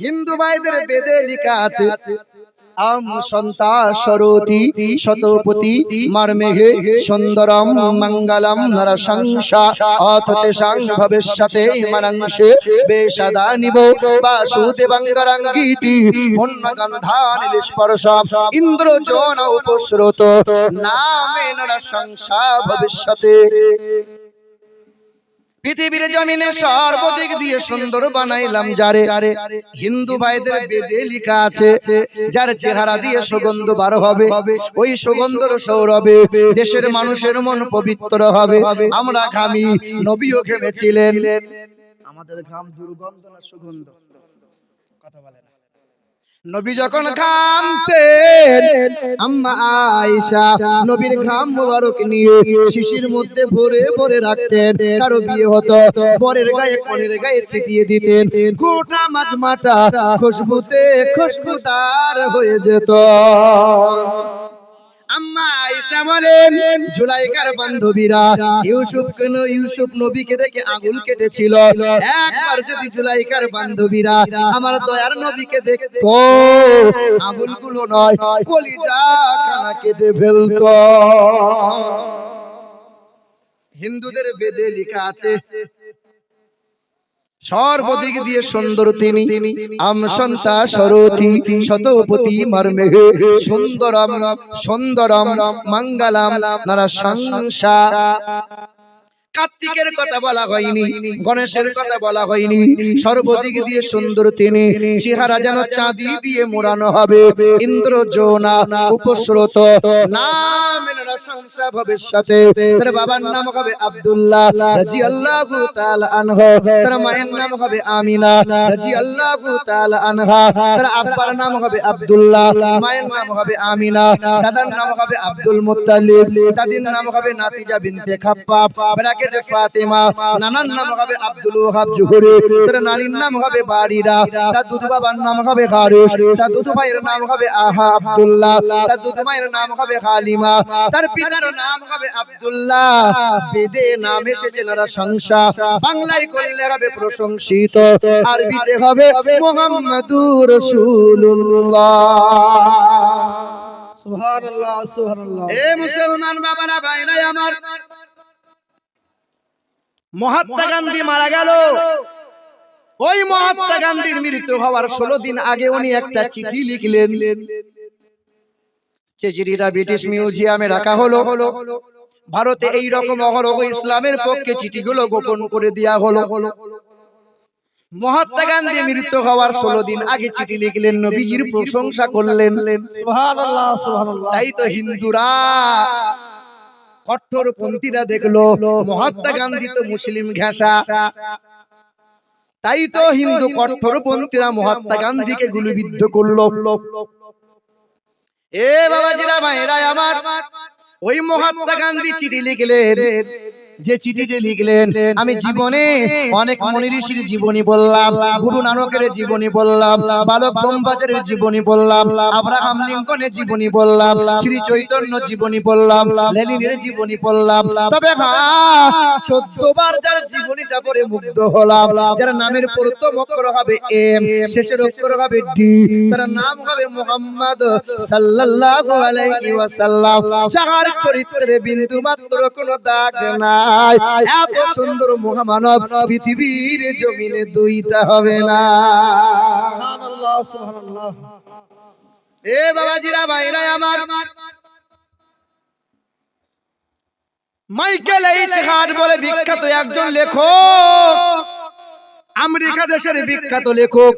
হিন্দু ভাইদের বেদে লেখা আছে, আম সন্তা সরতি শতপতি মারমেঘে সুন্দরম মঙ্গলম নরসংসা অথতে সাং ভবিষ্যতে মনংসে বেশদা নিব বাসুদেবঙ্গরঙ্গীতি পুণ্যগন্ধানিল স্পর্শ ইন্দ্র জন উপস্রোত নামে ভবিষ্যতে। পৃথিবীর জমিনে সর্বদিক দিয়ে সুন্দর বানাইলাম যারে। হিন্দু ভাইদের বেদে আছে, যার চেহারা দিয়ে সুগন্ধ বার হবে, ওই সুগন্ধর সৌরভে দেশের মানুষের মন পবিত্র হবে। আমরা ঘামি, নবীও ঘেমেছিলেন। আমাদের ঘাম দুর্গন্ধ না সুগন্ধ? কথা বলে না। নবী যখন ঘামতেন, আম্মা আয়েশা নবীর খাম মোবারক নিয়ে শিশির মধ্যে ভরে ভরে রাখতেন। কারও বিয়ে হতো, বরের গায়ে কনের গায়ে ছিটিয়ে দিতেন। গোটা মাঝমাটা খুশবুতে খুশবুদার হয়ে যেত। আম্মা আয়েশা বলেন জুলাইকার বান্ধবীরা ইউসুফ কেন ইউসুফ নবীকে দেখে আঙুল কেটেছিল? একবার যদি জুলাইকার বান্ধবীরা আমার দয়ার নবীকে দেখতো আঙুলগুলো নয় কলিজা খানা কেটে ফেলতো। হিন্দুদের বেদে লেখা আছে সর্বদিক দিয়ে সুন্দর তিনি আম সন্তা সরতি শতপতি মর্মে সুন্দরম সুন্দরম মঙ্গলম নারা সংসা কার্তিকের কথা বলা হয়নি গণেশের কথা বলা হয়নি সর্বদিক দিয়ে সুন্দর তিনি চেহারা যেন চাঁদি দিয়ে মোড়ানো হবে ইন্দ্র জোনা উপস্রোত নাম ভবিষ্যতে তার বাবার নাম হবে আব্দুল্লাহ রাজি আল্লাহ আনহু তার মায়ের নাম হবে আমিনা রাজি আল্লাহ আনহা তার আব্বার নাম হবে আব্দুল্লাহ মায়ের নাম হবে আমিনা দাদার নাম হবে আব্দুল মুত্তালিব দাদির নাম হবে নাতিজা বিনতে খাপ্পাব ব্র্যাকেটে ফাতেমা নানার নাম হবে আব্দুল ওহাব জুহুরি তার নানির নাম হবে বারিরা তার দুধ বাবার নাম হবে হারিস তার দুধ ভাইয়ের নাম হবে আহা আব্দুল্লাহ তার দুধ মায়ের নাম হবে হালিমা তার পিতার নাম হবে আব্দুল্লাহ। বেদে নাম এসেছে নারা সংসা বাংলায় করলে হবে প্রশংসিত। আরবিতে হবে মোহাম্মদুর রাসূলুল্লাহ। সুবহানাল্লাহ সুবহানাল্লাহ। এ মুসলমান বাবারা ভাইরাই আমার মহাত্মা গান্ধী মারা গেল। ওই মহাত্মা গান্ধীর মৃত্যু হওয়ার ষোলো দিন আগে উনি একটা চিঠি লিখলেন। যে চিঠিটা ব্রিটিশ মিউজিয়ামে রাখা হলো। ভারতে এই রকম অহরহ ইসলামের পক্ষে চিঠিগুলো গোপন করে দেওয়া হলো। মহাত্মা গান্ধী মৃত্যু হওয়ার ষোলো দিন আগে চিঠি লিখলেন নবীজির প্রশংসা করলেন। সুবহানাল্লাহ সুবহানাল্লাহ। তাই তো হিন্দুরা কঠোরপন্থীরা দেখল মহাত্মা গান্ধী তো মুসলিম ঘেঁষা। তাই তো হিন্দু কঠোরপন্থীরা মহাত্মা গান্ধীকে গুলিবিদ্ধ করল। এ বাবাজিরা ভাইরা আমার। ওই মহাত্মা গান্ধী চিঠি লিখলেন যে চিঠিতে লিখলেন, আমি জীবনে অনেক মনি ঋষির জীবনী বললাম, গুরু নানকের জীবনী বললাম, বালক ব্রহ্মচারীর জীবনী বললাম, আব্রাহাম লিঙ্কনের জীবনী বললাম, শ্রী চৈতন্য জীবনী বললাম, লেনিনের জীবনী বললাম। তবে হ্যাঁ চোদ্দ বার যার জীবনীটা পড়ে মুগ্ধ হলাম, যার নামের প্রথম অক্ষর হবে এম, শেষের অক্ষর হবে ডি, তার নাম হবে মোহাম্মদ সাল্লাল্লাহু আলাইহি ওয়াসাল্লাম। যার চরিত্রে বিন্দু মাত্র কোনো দাগ নাই। এত সুন্দর মহামানব পৃথিবীর জমিনে দুইটা হবে না। এ বাবাজিরা ভাইরা আমার। মাইকেল এইচ হাট বলে বিখ্যাত একজন লেখক। আমেরিকা দেশের বিখ্যাত লেখক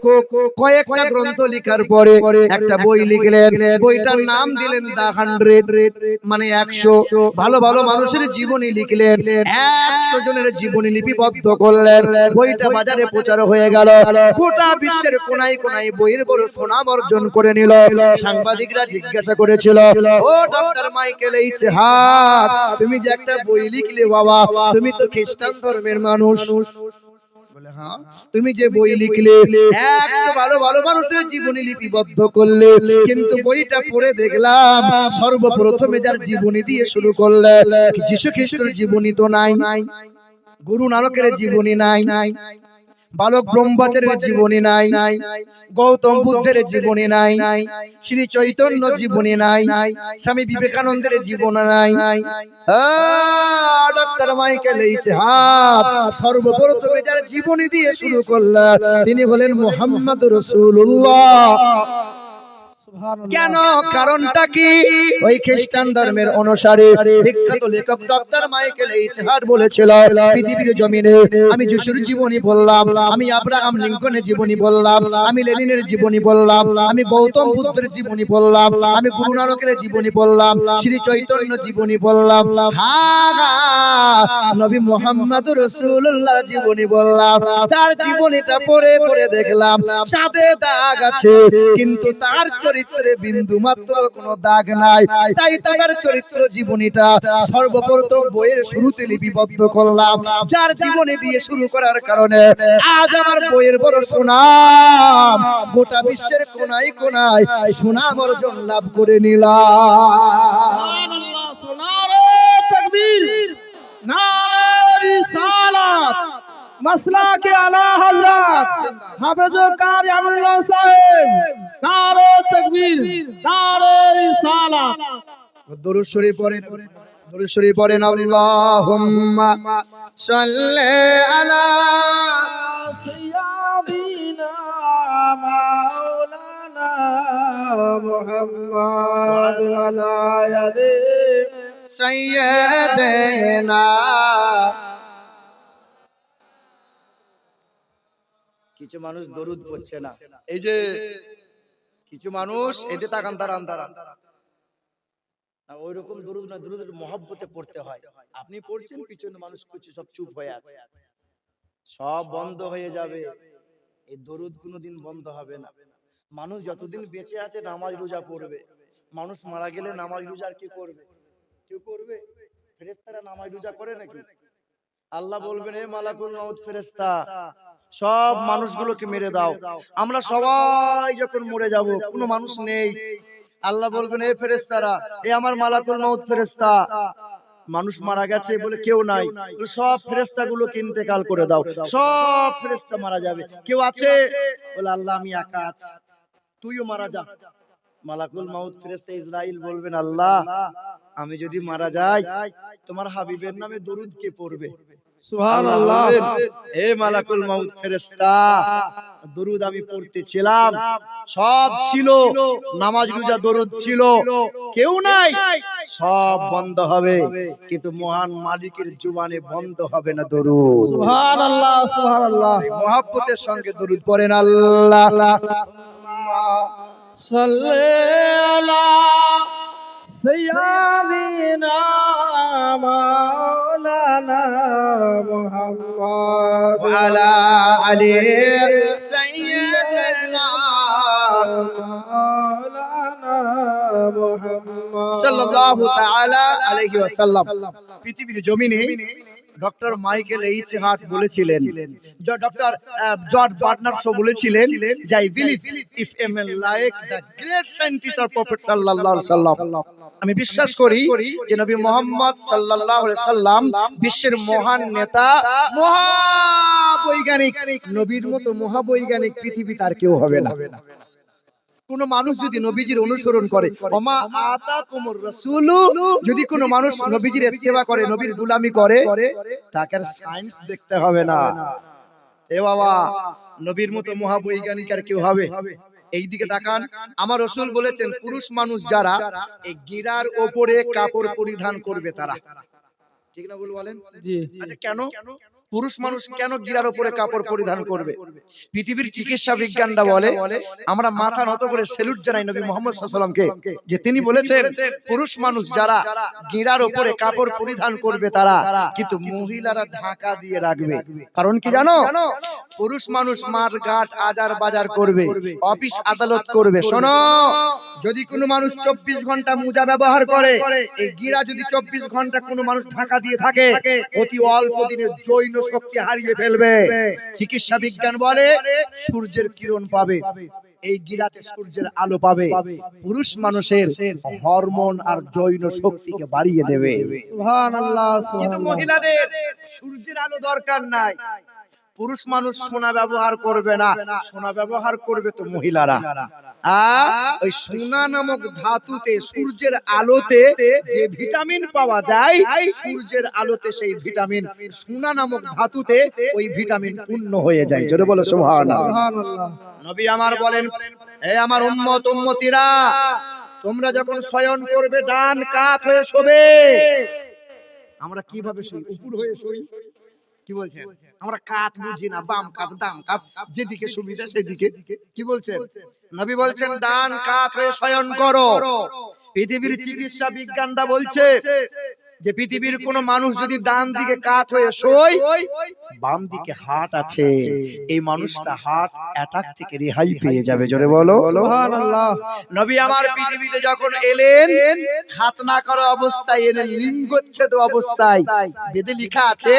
কয়েকটা গ্রন্থ লেখার পরে একটা বই লিখলেন। বইটার নাম দিলেন দা হান্ড্রেড মানে একশো ভালো ভালো মানুষের জীবনী লিখলেন। একশো জনের জীবনী লিপিবদ্ধ করলেন। বইটা বাজারে প্রচার হয়ে গেল। গোটা বিশ্বের কোনায় কোনায় বইয়ের বড় সুনাম অর্জন করে নিল সাংবাদিকরা জিজ্ঞাসা করেছিল ও ডক্টর মাইকেল এইচ হার্ট তুমি যে একটা বই লিখলে বাবা তুমি তো খ্রিস্টান ধর্মের মানুষ হ্যাঁ তুমি যে বই লিখলে একশো ভালো ভালো মানুষের জীবনী লিপিবদ্ধ করলে কিন্তু বইটা পড়ে দেখলাম সর্বপ্রথমে যার জীবনী দিয়ে শুরু করলে যিশু খ্রিস্টের জীবনী তো নাই। গুরু নানকের জীবনী নাই। বালক ব্রহ্মচারীর জীবনী নাই। গৌতম বুদ্ধের জীবনী নাই। শ্রী চৈতন্য জীবনী নাই। স্বামী বিবেকানন্দের জীবন নাই। ডক্টর মাইকেল ইতিহাস। সর্বপ্রথমে যার জীবনী দিয়ে শুরু করলেন তিনি হলেন মোহাম্মদ রসুল্লাহ কেন? কারণটা কি? ওই খ্রিস্টান ধর্মের অনুসারে বিখ্যাত লেখক ডক্টর মাইকেল এইচ হার্ট বলেছিল পৃথিবীর জমিনে আমি যিশুর জীবনী বললাম আমি আব্রাহাম লিঙ্কনের জীবনী বললাম আমি লেনিনের জীবনী বললাম আমি গৌতম বুদ্ধের জীবনী বললাম আমি গুরু নানকের জীবনী বললাম শ্রী চৈতন্য জীবনী বললাম হ্যাঁ, নবী মোহাম্মদ রসুল্লাহ জীবনী বললাম তার জীবনীটা পড়ে পড়ে দেখলাম চাঁদে দাগ আছে কিন্তু তার চরিত্রে বিন্দু মাত্র কোনো দাগ নাই। তাই তার চরিত্র জীবনীটা সর্বপ্রথম বইয়ের শুরুতে লিপিবদ্ধ করলাম। যার জীবনী দিয়ে শুরু করার কারণে আজ আমার বইয়ের বড় সুনাম গোটা বিশ্বের কোনায় কোনায় সুনাম অর্জন লাভ করে নিলাম। সোনারে তাকবীর। নারে রিসালাত। মাসলাকে আলা হযরত হাফেজো কারি আমরুল্লাহ সাহেব, নারে তাকবীর, নারে রিসালাত। দরুদ শরীফ পড়েন, দরুদ শরীফ পড়েন, আল্লাহুম্মা সাল্লি আলা সাইয়্যিদিনা মাওলানা মুহাম্মদ আলা ইয়াদি সাইয়্যিদিনা কিছু মানুষ দরুদ পড়ছে না। এই যে কিছু মানুষ এতে তাকান দাঁড়ান দাঁড়ান। ওই রকম দরুদ না দরুদ মহব্বতে পড়তে হয়। আপনি পড়ছেন পিছনে মানুষ কিছু সব চুপ হয়ে আছে। সব বন্ধ হয়ে যাবে। এই দরুদ কোনোদিন বন্ধ হবে না। মানুষ যতদিন বেঁচে আছে নামাজ রোজা পড়বে। মানুষ মারা গেলে নামাজ রোজা আর কি করবে? কেউ করবে? ফেরেস্তারা নামাজ রোজা করে নাকি? আল্লাহ বলবেন এ মালাকুল মাউত ফেরেস্তা সব মানুষগুলোকে মেরে দাও। আমরা সবাই যখন মরে যাব কোনো মানুষ নেই। আল্লাহ বলবেন এ ফেরেস্তারা এ আমার মালাকুল মাউত ফেরেস্তা মানুষ মারা গেছে বলে কেউ নাই। সব ফেরেস্তা গুলোকে ইন্তেকাল করে দাও। সব ফেরেস্তা মারা যাবে। কেউ আছে? বলে আল্লাহ আমি একা আছি। তুইও মারা যা। মালাকুল মাউত ফেরেস্তা ইসরাইল বলবেন আল্লাহ আমি যদি মারা যাই তোমার হাবিবের নামে দরুদ কে পড়বে। সব বন্ধ হবে। কিন্তু মহান মালিকের জুবানে বন্ধ হবে না দরুদ। সুবহানাল্লাহ সঙ্গে দরুদ পড়েন আল্লাহ। সাল্লাল্লাহ মা مولانا محمد وعلى علي سيدنا مولانا محمد সাল্লাল্লাহু তাআলা আলাইহি ওয়াসাল্লাম পৃথিবীর জমিনে ডক্টর মাইকেল এইচ হার্ট বলেছিলেন। ডক্টর জর্জ বার্নার শো বলেছিলেন যে I believe if a man like the great scientist of prophet সাল্লাল্লাহু আলাইহি সাল্লাম আমি বিশ্বাস করি যে নবী মোহাম্মদ সাল্লাল্লাহু আলাইহি সাল্লাম বিশ্বের মহান নেতা মহাবৈজ্ঞানিক। নবীর মতো মহাবৈজ্ঞানিক পৃথিবী তার কেউ হবে না। কোন মানুষ যদি নবীজির অনুসরণ করে ওমা আতা কুমুর রাসূলু যদি কোন মানুষ নবীজির ইত্তেবা করে নবীর গোলামি করে তাকে আর সায়েন্স দেখতে হবে না। এ বাবা নবীর মতো মহাবৈজ্ঞানিক আর কেউ হবে। এই দিকে তাকান আমার রসুল বলেছেন পুরুষ মানুষ যারা এই গিরার ওপরে কাপড় পরিধান করবে তারা। ঠিক না বল বলেন? জি। আচ্ছা কেন? পুরুষ মানুষ কেন গিরার উপরে কাপড় পরিধান করবে? পৃথিবীর চিকিৎসা বিজ্ঞানটা বলে আমরা মাথা নত করে সেলুট জানাই নবী মোহাম্মদ সাল্লামকে যে তিনি বলেছেন পুরুষ মানুষ যারা গিরার উপরে কাপড় পরিধান করবে তারা কিন্তু মহিলারা ঢাকা দিয়ে রাখবে। কারণ কি জানো? পুরুষ মানুষ মার ঘাট আজার বাজার করবে। অফিস আদালত করবে। শোনো যদি কোনো মানুষ চব্বিশ ঘণ্টা মোজা ব্যবহার করে এই গিরা যদি চব্বিশ ঘণ্টা কোনো মানুষ ঢাকা দিয়ে থাকে অতি অল্প দিনে জৈন শক্তি হারিয়ে ফেলবে। চিকিৎসা বিজ্ঞান বলে সূর্যের কিরণ পাবে। এই গিরাতে সূর্যের আলো পাবে। পুরুষ মানুষের হরমোন আর জৈন শক্তিকে বাড়িয়ে দেবে। মহিলাদের সূর্যের আলো দরকার নাই। পুরুষ মানুষ সোনা ব্যবহার করবে না সোনা ব্যবহার করবে তো মহিলারা। ওই সোনা নামক ধাতুতে সূর্যের আলোতে যে ভিটামিন পাওয়া যায় সূর্যের আলোতে সেই ভিটামিন সোনা নামক ধাতুতে ওই ভিটামিন পূর্ণ হয়ে যায়। জোরে বলো সুবহানাল্লাহ। নবী আমার বলেন হে আমার উম্মত উম্মতিরা তোমরা যখন শয়ন করবে ডান কাত হয়ে শোবে। আমরা কীভাবে শুই? উপর হয়ে শুই? কি বলছেন? আমরা কাত বুঝি না বাম কাত ডান কাত যেদিকে সুবিধা সেদিকে। কি বলছেন? নবী বলছেন ডান কাত হয়ে শয়ন করো। পৃথিবীর চিকিৎসা বিজ্ঞানটা বলছে যে পৃথিবীর কোন মানুষ যদি ডান দিকে কাত হয়ে শোয় বাম দিকে হার্ট আছে। এই মানুষটা হার্ট অ্যাটাক থেকে রেহাই পেয়ে যাবে। জোরে বলো। সুবহানাল্লাহ। নবী আমার পৃথিবীতে যখন এলেন খাতনা করা অবস্থায় এলেন লিঙ্গচ্ছেদ অবস্থায় বেদে লেখা আছে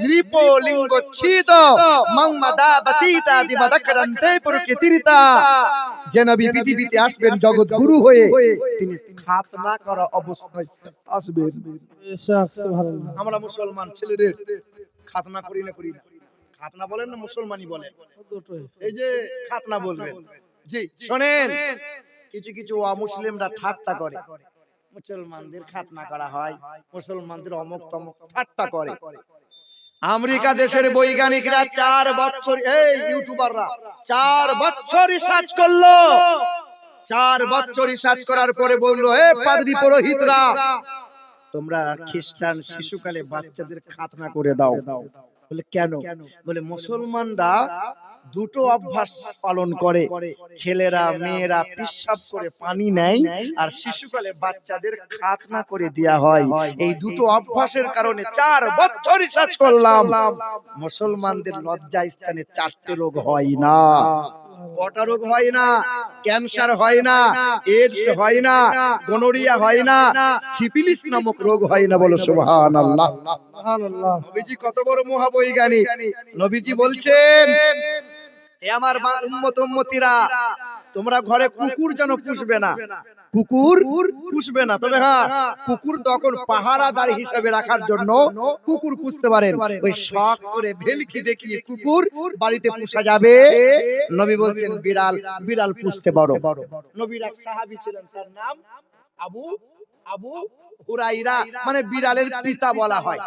নৃপ লিঙ্গচ্ছিদ মাম্মাদা বাতিতা দিবাদাকরান্তে প্রকৃতিরিতা যে নবী পৃথিবীতে আসবেন জগৎ গুরু হয়ে তিনি খাতনা করা অবস্থায় আসবেন। আমরা মুসলমান ছেলেদের খাতনা করি না করি না। খাতনা বলেন না মুসলমানই বলেন। এই যে খাতনা বলবেন। জি শোনেন। কিছু কিছু অমুসলিমরা ঠাট্টা করে। মুসলমানদের খাতনা করা হয় মুসলমানদের অমুক তমুক ঠাট্টা করে। আমেরিকা দেশের বৈজ্ঞানিকরা চার বছর এই ইউটিউবাররা চার বছর রিসার্চ করল। চার বছর রিসার্চ করার পরে বলল হে পাদ্রী পুরোহিতরা তোমরা খ্রিস্টান শিশুকালে বাচ্চাদের খাতনা করে দাও। বলে কেন? বলে মুসলমানরা দুটো অভ্যাস পালন করে। ছেলেরা মেয়েরা পিসাব করে পানি নেয় আর শিশুকালে বাচ্চাদের খাতনা করে দেয়া হয়। এই দুটো অভ্যাসের কারণে চার বছর রিসার্চ করলাম। মুসলমানদের লজ্জা স্থানে চারটে রোগ হয় না। কটা রোগ হয় না? ক্যান্সার হয় না। এইডস হয় না। গনোরিয়া হয় না। সিফিলিস নামক রোগ হয় না বলো সুবহানাল্লাহ। নবীজি কত বড় মহাবৈজ্ঞানিক। নবীজি বলছেন, এ আমার উম্মত উম্মতিরা, তোমরা ঘরে কুকুর যেন পুষবে না। কুকুর পুষবে না। তবে হ্যাঁ কুকুর তখন পাহারাদার হিসেবে রাখার জন্য কুকুর পুষতে পারেন। ওই শখ করে ভেলকি দেখিয়ে কুকুর বাড়িতে পুষা যাবে। নবী বলছেন, বিড়াল বিড়াল পুষতে পারো। নবীর এক সাহাবী ছিলেন, তার নাম আবু আবু হুরাইরা মানে বিড়ালের পিতা বলা হয়।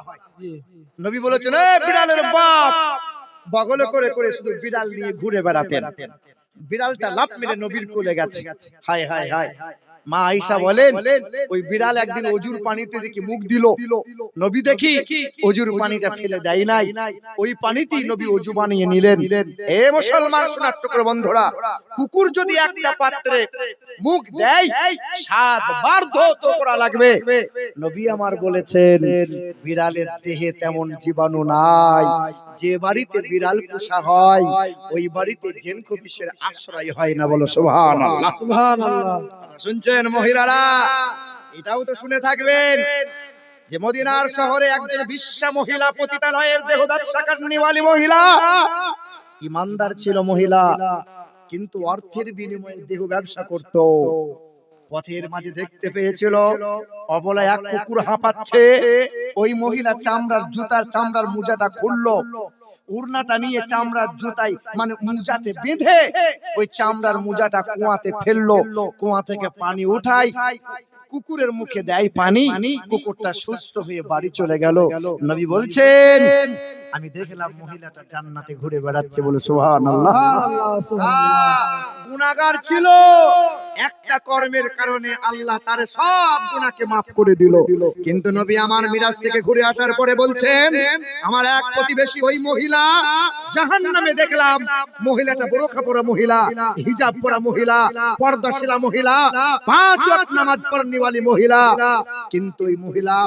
নবী বলেছেন "এ বিড়ালের বাপ! বগলে করে করে শুধু বিড়াল নিয়ে ঘুরে বেড়াতেন। বিড়ালটা লাফ মেরে নবীর কোলে গেছে। হায়। হায় হায়। মা আয়েশা বলেন ওই বিড়াল একদিন অজুর পানিতে দেখি মুখ দিল। নবী দেখি অজুর পানিটা ফেলে দেয় নাই। ওই পানিতেই নবী অজু বানিয়ে নিলেন। এ মুসলমান করে বন্ধুরা কুকুর যদি একটা পাত্রে মুখ দেয় সাত বার ধৌত করা লাগবে। নবী আমার বলেছেন বিড়ালের দেহে তেমন জীবাণু নাই। যে বাড়িতে বিড়াল পোষা হয় ওই বাড়িতে জেন কপিসের আশ্রয় হয় না বলো। সুবহানাল্লাহ। সুবহানাল্লাহ। শুনছেন মহিলারা, এটাও তো শুনে থাকবেন যে মদিনার শহরে একজন বিশ্বা মহিলা পতিতালয়ের দেহদার শাখার মহিলা, ইমানদার ছিল মহিলা, কিন্তু অর্থের বিনিময়ে দেহ ব্যবসা করত। পথের মাঝে দেখতে পেয়েছিল, অবলা এক কুকুর হাঁপাচ্ছে, ওই মহিলা চামড়ার জুতার চামড়ার মোজাটা খুললো উড়নাটা নিয়ে চামড়ার জুতাই মানে মুজাতে বেঁধে ওই চামড়ার মুজাটা কুয়াতে ফেলল। কুয়া থেকে পানি উঠাই। কুকুরের মুখে দেয় পানি। কুকুরটা সুস্থ হয়ে বাড়ি চলে গেল। নবী বলছেন আমি দেখলাম মহিলাটা জান্নাতে ঘুরে বেড়াচ্ছে বলে সুবহানাল্লাহ। সুবহানাল্লাহ। ছিল। একটা কর্মের কারণে আল্লাহ তার সব গুনাহকে মাফ করে দিল। কিন্তু নবী আমার মিরাজ থেকে ঘুরে আসার পরে বলছেন, আমার এক প্রতিবেশী ওই মহিলা, জাহান্নামে দেখলাম মহিলাটা বোরখা পরা মহিলা, হিজাব পরা মহিলা পর্দাশীলা মহিলা, পাঁচ ওয়াক্ত নামাজ পড়নিওয়ালি মহিলা। কিন্তু ওই মহিলা,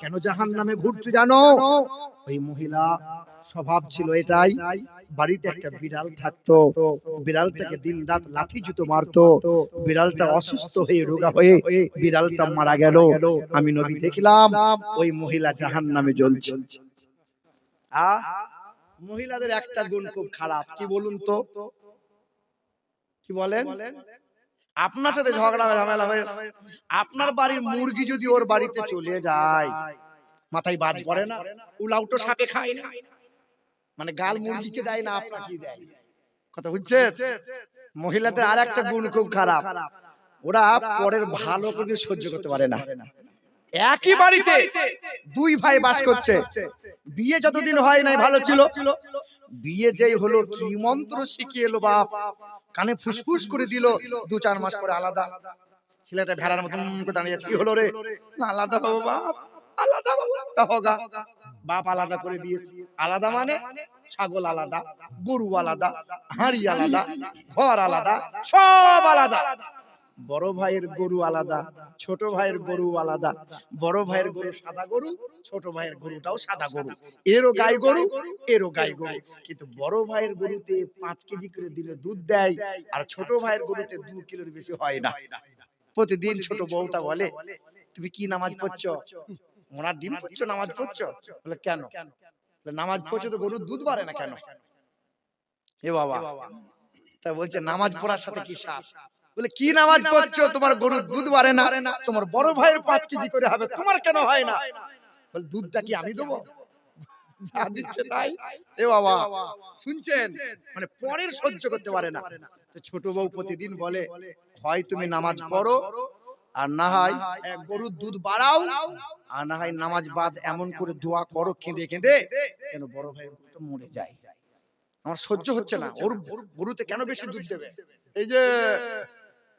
কেন জাহান্নামে ঘুরছে জানো? ওই মহিলা স্বভাব ছিল এটাই বাড়িতে একটা বিড়াল থাকতো বিড়ালটাকে দিন রাত লাঠি জুতো মারতো বিড়ালটা অসুস্থ হয়ে রোগা হয়ে বিড়ালটা মারা গেল। আমি নবী দেখলাম ওই মহিলা জাহান নামে জ্বলছে। আ? মহিলাদের একটা গুণ খুব খারাপ কি বলুন তো? কি বলেন? আপনার সাথে ঝগড়া ঝামেলা হয়ে আপনার বাড়ির মুরগি যদি ওর বাড়িতে চলে যায় মাথায় বাজ পড়ে না উলাউটো সাপে খায় না। মানে গাল মুরগিকে দেয় না আপনাকে দেয় কথা বুঝছেন? মহিলাদের আর একটা গুণ খুব খারাপ। ওরা পরের ভালো করে সহ্য করতে পারে না। একই বাড়িতে দুই ভাই বাস করছে। বিয়ে যতদিন হয় নাই ভালো ছিল। বিয়ে যেই হলো কি মন্ত্র শিখিয়ে এলো বাপ? কানে ফুসফুস করে দিল দু চার মাস পরে আলাদা। ছেলেটা ভেড়ার মতন করে দাঁড়িয়ে আছে কি হলো রে? আলাদা হব বাপ আলাদা হব তা হোগা বাপ আলাদা করে দিয়েছি। আলাদা মানে ছাগল আলাদা, গরু আলাদা, হাঁড়ি আলাদা, ঘর আলাদা, সব আলাদা। বড় ভাইয়ের গরু আলাদা, ছোট ভাইয়ের গরু আলাদা। বড় ভাইয়ের গরু সাদা গরু, ছোট ভাইয়ের গরুটাও সাদা গরু। এরও গাই গরু, এরও গাই গরু। কিন্তু বড় ভাইয়ের গরুতে পাঁচ কেজি করে দিলে দুধ দেয়, আর ছোট ভাইয়ের গরুতে দু কিলোর বেশি হয় না। প্রতিদিন ছোট বউটা বলে, তুমি কি নামাজ পড়ছ? ওনার দিন পড়ছো নামাজ পড়ছো? বলে কেন? নামাজ পড়ছো তো গরুর দুধ বাড়ে না কেন? এ বাবা। তা বলছে নামাজ পড়ার সাথে কি সাপ? বলে কি নামাজ পড়ছো? তোমার গরুর দুধ বাড়ে না? তোমার বড় ভাইয়ের পাঁচ কেজি করে হবে। তোমার কেন হয় না? বলে দুধটা কি আমি দেবো? যা দিচ্ছে তাই। এ বাবা শুনছেন? মানে পরের সহ্য করতে পারে না। তো ছোট বউ প্রতিদিন বলে হয় তুমি নামাজ পড়ো আর না হয় এক গরুর দুধ বাড়াও আর না হয় নামাজ বাদ এমন করে দোয়া করো কেঁদে কেঁদে কেন বড় গরুটা মরে যায়। আমার সহ্য হচ্ছে না। ওর গরুতে কেন বেশি দুধ দেবে? এই যে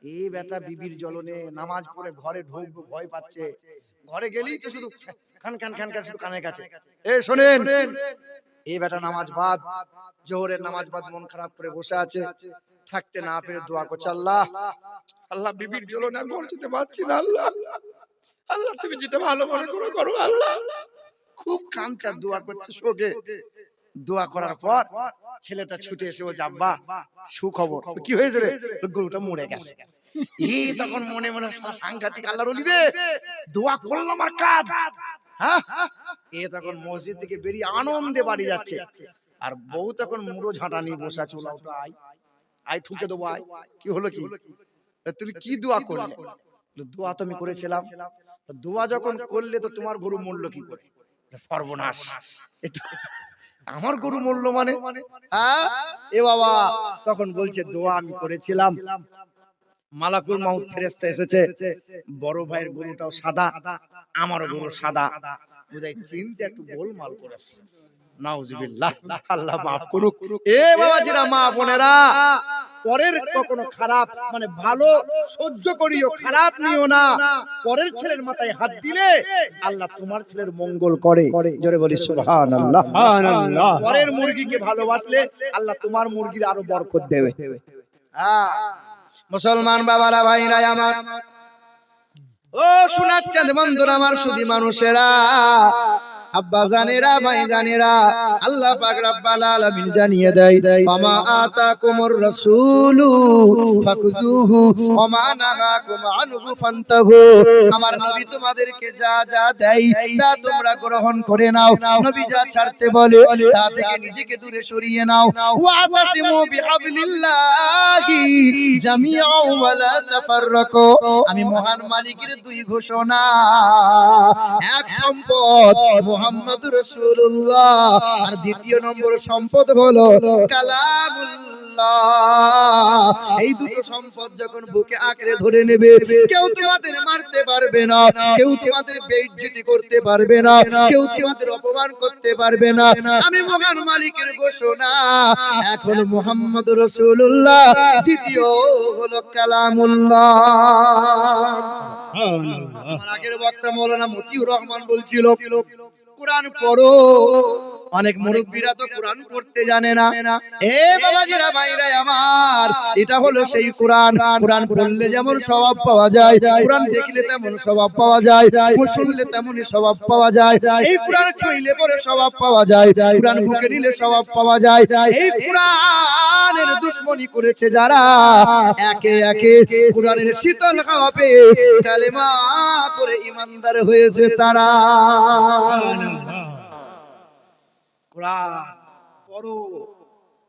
এই বেটা বিবির জ্বলনে নামাজ পড়ে ঘরে ঢুকবো ভয় পাচ্ছে। ঘরে গেলেই তো শুধু খান খান খান খান শুধু কানের কাছে। এ শোনেন এই বেটা নামাজ বাদ জোহরের নামাজ বাদ মন খারাপ করে বসে আছে। থাকতে না পেরে দোয়া করছে আল্লাহ। আল্লাহ। বিবির আর ঘর যেতে পারছি না আল্লাহ। আল্লাহ। তুমি যেটা ভালো মনে করো করো আল্লাহ। খুব কাঞ্চা দোয়া করছে শোকে। দোয়া করার পর ছেলেটা ছুটে এসে বলছে আব্বা সুখবর। কি হয়েছে রে? গরুটা মরে গেছে। এই তখন মনে মনে সাংঘাতিক আল্লাহর অলি রে দোয়া করলাম আর কাজ। হ্যাঁ? এ তখন মসজিদ থেকে বেরিয়ে আনন্দে বাড়ি যাচ্ছে। আর বউ তখন মুড়ো ঝাঁটা নিয়ে বসে ওলা ওটা আই ঠুকে দেবো আই। কি হলো কি? তুমি কি দোয়া করলে? দোয়া তো আমি করেছিলাম। দোয়া যখন করলে তো তোমার গরু মরলো কি করে? সর্বনাশ। আমার গরু মরলো মানে? হ্যাঁ? এ বাবা তখন বলছে দোয়া আমি করেছিলাম। মালাকুল মাউত ফেরেস্তা এসেছে। বড় ভাইয়ের গরুটাও সাদা আমারও গরু সাদা। বুঝাই চিনতে একটু গোলমাল করেছে নাউজুবিল্লাহ আল্লাহ মাফ করুক। এ বাবাজিরা মা বোনেরা পরের কখনো খারাপ মানে ভালো সহ্য করিও খারাপ নিও না। পরের ছেলের মাথায় হাত দিলে আল্লাহ তোমার ছেলের মঙ্গল করে। জোরে বলি সুবহানাল্লাহ। পরের মুরগিকে ভালোবাসলে আল্লাহ তোমার মুরগির আরও বরকত দেবে। মুসলমান বাবারা ভাইরা আমার। ও শোনাচ্ছেন বন্ধুরা আমার সুদী মানুষেরা। আব্বা জানেরা ভাই জানেরা আল্লাহ পাক রব্বাল আলামিন জানিয়ে দেয় ওমা আতাকুমুর রাসূলু ফাকুজুহু ওমা নাহাকুম আনহু ফান্তাহু। আমার নবী তোমাদেরকে যা যা দেয় তা তোমরা গ্রহণ করে নাও। নবী যা ছাড়তে বলে তা থেকে নিজেকে দূরে সরিয়ে নাও। ওয়াতাসিমু বিহাবলিল্লাহি জামিআও ওয়ালা তাফাররাকু। আমি মহান মালিকের দুই ঘোষণা। এক সম্পদ মুহাম্মদুর রাসূলুল্লাহ। আর দ্বিতীয় নম্বর সম্পদ হলো কালামুল্লাহ। এই দুটো সম্পদ যখন বুকে আঁকড়ে ধরে নেবে কেউ তোমাদের মারতে পারবে না কেউ তোমাদের বেইজ্জতি করতে পারবে না কেউ তোমাদের অপমান করতে পারবে না। আমি মহান মালিকের ঘোষণা হলো মুহাম্মদ রাসূলুল্লাহ দ্বিতীয় হলো কালামুল্লাহ। আমার আগের বক্তা মৌলানা মতিউর রহমান বলছিল কোরআন পড়ো। অনেক মুরব্বীরা তো কোরআন পড়তে জানে না। এ বাবাজিরা ভাইরা আমার। এটা হলো সেই কোরআন। কোরআন। পড়লে যেমন স্বভাব পাওয়া যায় কোরআন দেখলে তেমন স্বভাব পাওয়া যায় শুনলে তেমনই স্বভাব পাওয়া যায়। এই কোরআন ছুঁইলে পরে স্বভাব পাওয়া যায় কোরআন বুকে নিলে স্বভাব পাওয়া যায়। এই কোরআনের দুশ্মনী করেছে যারা একে একে কোরআনের শীতল হাওয়া পেয়ে কালেমা পরে ইমানদার হয়েছে তারা।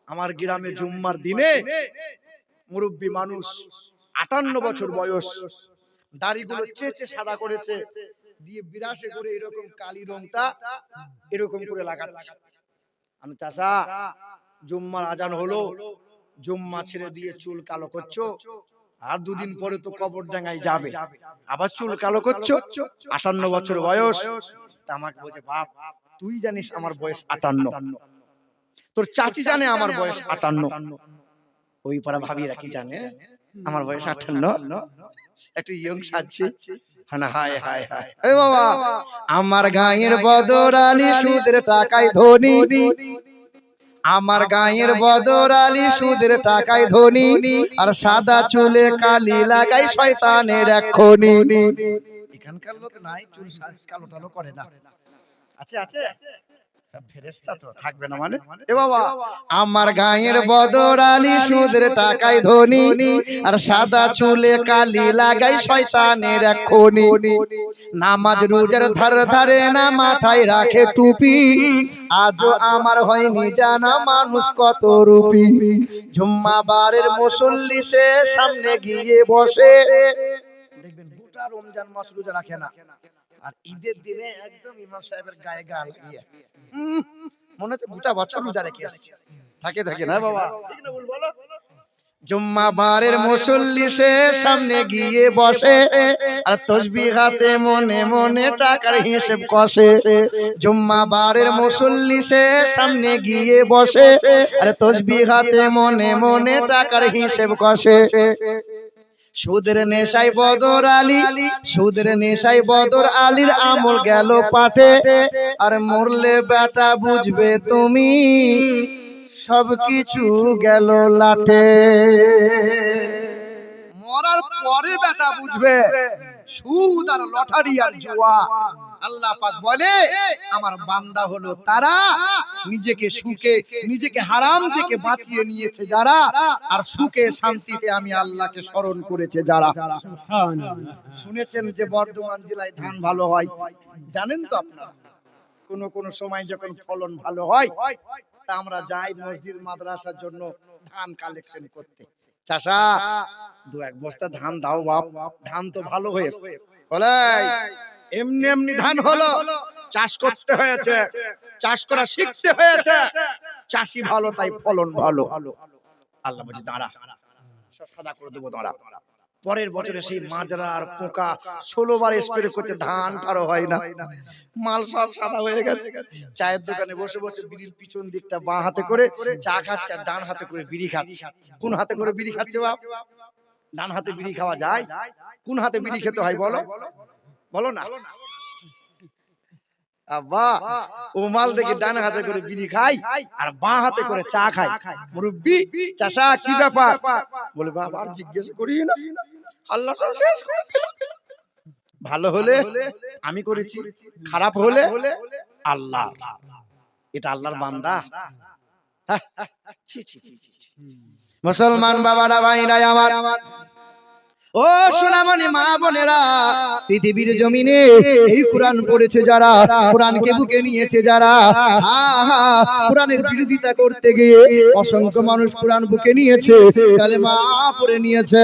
আমার গ্রামে জুম্মার দিনে মুরব্বী মানুষ আটান্ন বছর বয়স, দাড়িগুলো চেচে সাদা করেছে, দিয়ে বিরাসে করে এরকম কালি রংটা এরকম করে লাগাচ্ছে। আমি চাষা জুম্মার আজান হলো, জুম্মা ছেড়ে দিয়ে চুল কালো করছ, আর দুদিন পরে তো কবর ডাঙ্গায় যাবে। আবার চুল কালো করছ, আটান্ন বছর বয়স, তা আমাকে বলছে, বাপ তুই জানিস আমার বয়স আটান্ন। তোর চাচি জানে আমার বয়স আটান্ন। ওই পাড়া ভাবিরা কি জানে? আমার বয়স আটান্ন। একটু ইয়ং সাজছে। আমার গায়ের বদর আলী সুদের টাকায় ধনী। আমার গায়ের বদর আলী সুদের টাকায় ধনী। আর সাদা চুলে কালি লাগাই শয়তানের এক্ষুনি এখানকার লোক নাই চুল কালো টালো করে না। আছে আছে? সব তো থাকবে না মানে? এ বাবা আমার গায়ের বদর আলী সুদের টাকায় ধনী আর সাদা চুলে কালি লাগাই শয়তানের এক্ষুনি। নামাজ রোজার ধার ধারে না মাথায় রাখে টুপি। আজও আমার হয়নি জানা মানুষ কত রূপী। জুম্মা বারের মুসল্লি সে সামনে গিয়ে বসে। দেখবেন গোটা রমজান মাস রোজা রাখে না। আর ঈদের দিনে একদম ইমাম সাহেবের গায়ে গা লাগিয়ে মনে হচ্ছে গোটা বছর রোজা রেখে আসছে থাকে থাকে না বাবা? ঠিক না বলো? জুম্মা বারের মুসল্লি সে সামনে গিয়ে বসে। আর তসবি হাতে মনে মনে টাকার হিসেব কষে। জুম্মা বারের মুসল্লি সে সামনে গিয়ে বসে। আর তসবি হাতে মনে মনে টাকার হিসেব কষে। সুদের নেশাই বদর আলী সুদের নেশাই বদর আলীর আমল গেল পাঠে আর মরলে বেটা বুঝবে তুমি। সব কিছু গেল লাঠে মরার পরে বেটা বুঝবে। সুদ আর লটারি আর জুয়া। আল্লাহ পাক বলে আমার বান্দা হলো তারা নিজেকে সুখে নিজেকে হারাম থেকে বাঁচিয়ে নিয়েছে যারা আর সুখে শান্তিতে আমি আল্লাহকে স্মরণ করেছে যারা। সুবহানাল্লাহ। শুনেছেন যে বর্ধমান জেলায় ধান ভালো হয়? জানেন তো আপনারা? কোন কোন সময় যখন ফলন ভালো হয় তা আমরা যাই মসজিদ মাদ্রাসার জন্য ধান কালেকশন করতে। চাষা দু এক বস্তা ধান দাও বাপ ধান তো ভালো হয়েছে। বলে এমনি এমনি ধান হলো। চাষ করতে হয়েছে, চাষ করা শিখতে হয়েছে। চাষি ভালো, তাই ফলন ভালো। আল্লাহ বলছে, দাঁড়া। সাদা করে দেবো, দাঁড়া। পরের বছরে সেই মাজরা আর পোকা ষোলো বার স্প্রে করছে, ধান ঠারো হয় না। মাল সব সাদা হয়ে গেছে। চায়ের দোকানে বসে বসে বিড়ির পিছন দিকটা বাঁ হাতে করে চা খাচ্ছে আর ডান হাতে করে বিড়ি খাচ্ছে। কোন হাতে করে বিড়ি খাচ্ছে বাপ? ডান হাতে বিড়ি খাওয়া যায়? কোন হাতে বিড়ি খেতে হয় বলো? বলো না। আব্বা ও দেখে ডান হাতে করে বিড়ি খাই আর বাঁ হাতে করে চা খাই। মুরব্বি চাষা কি ব্যাপার? বলে বাবা আর জিজ্ঞেস করি না। আল্লাহ শেষ করে ভালো হলে আমি করেছি খারাপ হলে আল্লাহ। এটা আল্লাহর বান্দা। মুসলমান বাবারা ভাইরা আমার। ও সোনামণি মা বোনেরা, পৃথিবীর জমিনে এই কোরআন পড়েছে যারা, কোরআনকে বুকে নিয়েছে যারা কোরআনের বিরোধিতা করতে গিয়ে অসংখ্য মানুষ কোরআন বুকে নিয়েছে তাহলে মা পড়ে নিয়েছে।